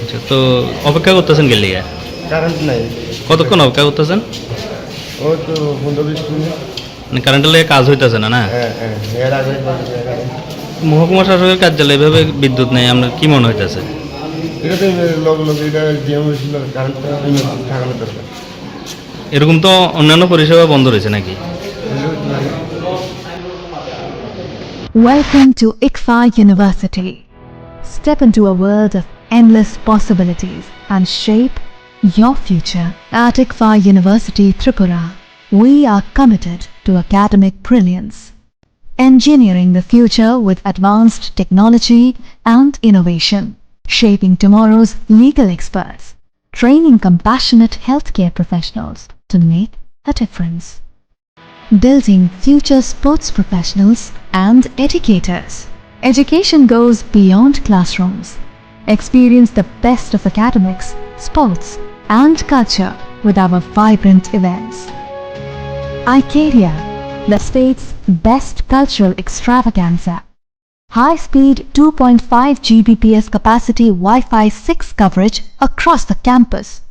আচ্ছা তো অপেক্ষা করতেছেন গেলে কারেন্ট নাই। কতক্ষণ অপেক্ষা করতেছেন? ও তো পনেরো বিশ মিনিট। মানে কারেন্টের লেগে কাজ হইতেছে না না? হ্যাঁ হ্যাঁ এর মহকুমা শাসকের কার্যালয়ে এভাবে বিদ্যুৎ নেই আপনার কি মনে হইতেছে? এরকম তো অন্যান্য পরিষেবা বন্ধ রয়েছে নাকি? Welcome to ICFA University. Step into a world of endless possibilities and shape your future. At ICFA University Tripura, we are committed to academic brilliance, engineering the future with advanced technology and innovation, shaping tomorrow's legal experts, training compassionate healthcare professionals to make a difference building future sports professionals and educators. Education goes beyond classrooms. Experience the best of academics, sports, and culture with our vibrant events. Icaria, the state's best cultural extravaganza. High speed 2.5 Gbps capacity Wi Fi 6 coverage across the campus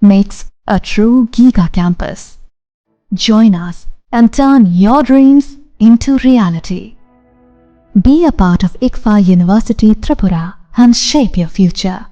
makes a true giga campus. Join us and turn your dreams into reality. Be a part of ICFA University Tripura and shape your future.